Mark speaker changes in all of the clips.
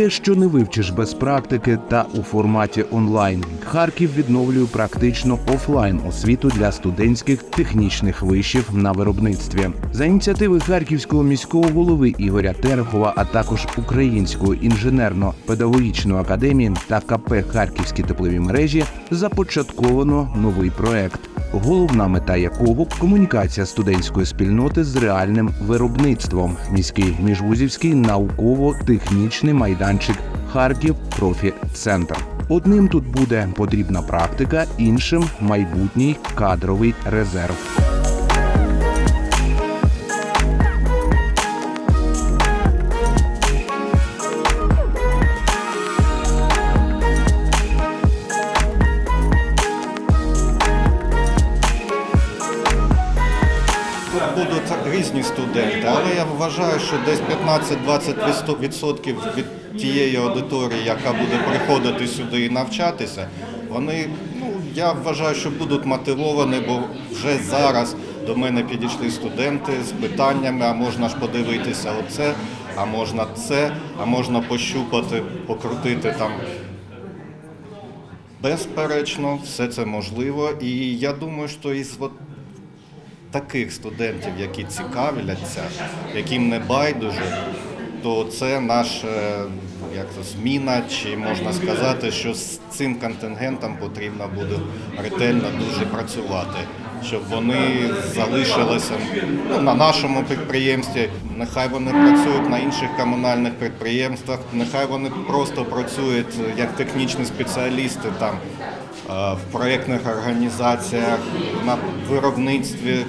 Speaker 1: те, що не вивчиш без практики та у форматі онлайн. Харків відновлює практично офлайн освіту для студентських технічних вишів на виробництві. За ініціативи харківського міського голови Ігоря Терехова, а також Української інженерно-педагогічної академії та КП Харківські теплові мережі започатковано новий проект. Головна мета якого комунікація студентської спільноти з реальним виробництвом. Міський міжвузівський науково-технічний майданчик Харків Профі Центр. Одним тут буде потрібна практика, іншим майбутній кадровий резерв.
Speaker 2: Будуть різні студенти, але я вважаю, що десь 15-20% від тієї аудиторії, яка буде приходити сюди і навчатися, вони, ну я вважаю, що будуть мотивовані, бо вже зараз до мене підійшли студенти з питаннями, а можна ж подивитися оце, а можна це, а можна пощупати, покрутити там. Безперечно, все це можливо, і я думаю, що із таких студентів, які цікавляться, яким не байдуже, то це наша як це, зміна, чи можна сказати, що з цим контингентом потрібно буде ретельно дуже працювати, щоб вони залишилися ну, на нашому підприємстві. Нехай вони працюють на інших комунальних підприємствах, нехай вони просто працюють як технічні спеціалісти там е, в проєктних організаціях, на виробництві,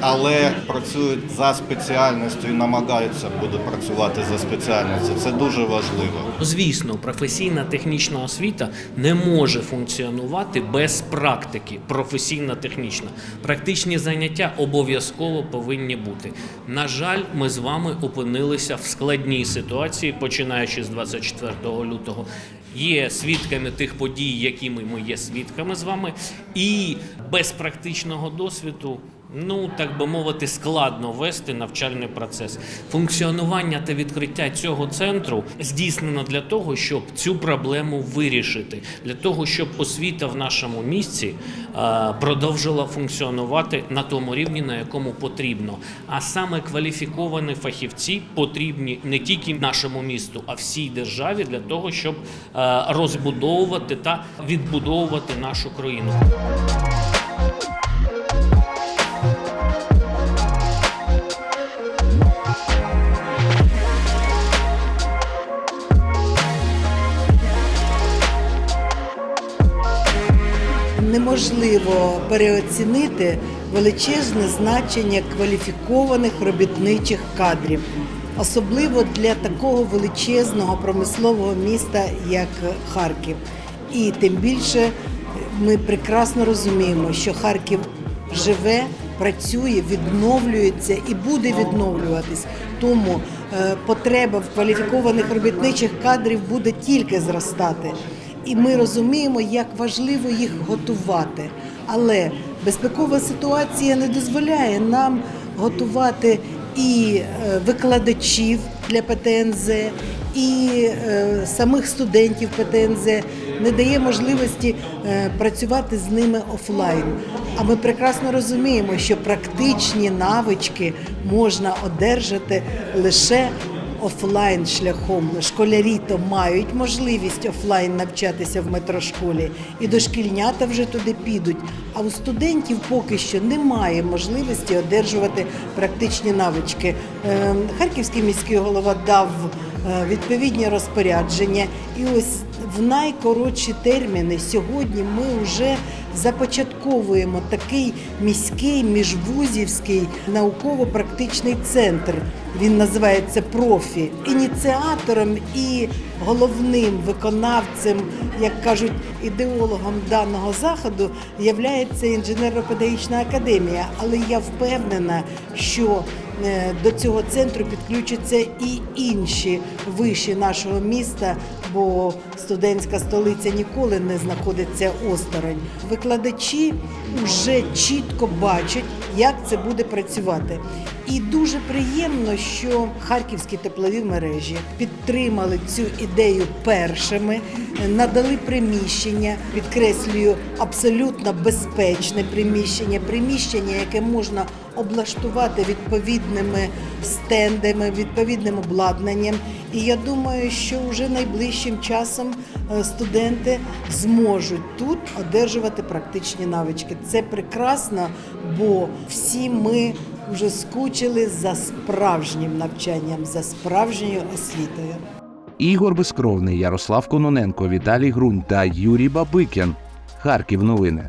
Speaker 2: але працюють за спеціальністю і намагаються будуть працювати за спеціальністю. Це дуже важливо.
Speaker 3: Звісно, професійна технічна освіта не може функціонувати без практики. Професійна технічна. Практичні заняття обов'язково повинні бути. На жаль, ми з вами опинилися в складній ситуації, починаючи з 24 лютого. Є свідками тих подій, якими ми є свідками з вами, і без практичного досвіду Ну, так би мовити, складно вести навчальний процес. Функціонування та відкриття цього центру здійснено для того, щоб цю проблему вирішити, для того, щоб освіта в нашому місці е, продовжила функціонувати на тому рівні, на якому потрібно. А саме кваліфіковані фахівці потрібні не тільки нашому місту, а всій державі для того, щоб е, розбудовувати та відбудовувати нашу країну.
Speaker 4: Неможливо переоцінити величезне значення кваліфікованих робітничих кадрів, особливо для такого величезного промислового міста, як Харків. І тим більше ми прекрасно розуміємо, що Харків живе, працює, відновлюється і буде відновлюватись. Тому е, потреба в кваліфікованих робітничих кадрів буде тільки зростати. І ми розуміємо, як важливо їх готувати. Але безпекова ситуація не дозволяє нам готувати і е, викладачів для ПТНЗ, і е, самих студентів ПТНЗ, не дає можливості е, працювати з ними офлайн. А ми прекрасно розуміємо, що практичні навички можна одержати лише офлайн шляхом. Школярі то мають можливість офлайн навчатися в метрошколі, і дошкільнята вже туди підуть. А у студентів поки що немає можливості одержувати практичні навички. Е, Харківський міський голова дав відповідні розпорядження, і ось в найкоротші терміни сьогодні ми вже започатковуємо такий міський міжвузівський науково-практичний центр. Він називається профі. Ініціатором і головним виконавцем, як кажуть, ідеологом даного заходу являється інженерно-педагогічна академія. Але я впевнена, що
Speaker 5: е, до цього центру підключаться і інші виші нашого міста, бо студентська столиця ніколи не знаходиться осторонь. Викладачі вже чітко бачать, як це буде працювати. І дуже приємно, що харківські теплові мережі підтримали цю ідею першими, надали приміщення, підкреслюю, абсолютно безпечне приміщення, приміщення, яке можна облаштувати відповідними стендами, відповідним обладнанням. І я думаю, що вже найближчим часом е, студенти зможуть тут одержувати практичні навички. Це прекрасно, бо всі ми вже скучили за справжнім навчанням, за справжньою освітою.
Speaker 1: Ігор Безкровний, Ярослав Кононенко, Віталій Грунь та Юрій Бабикін. Харків новини.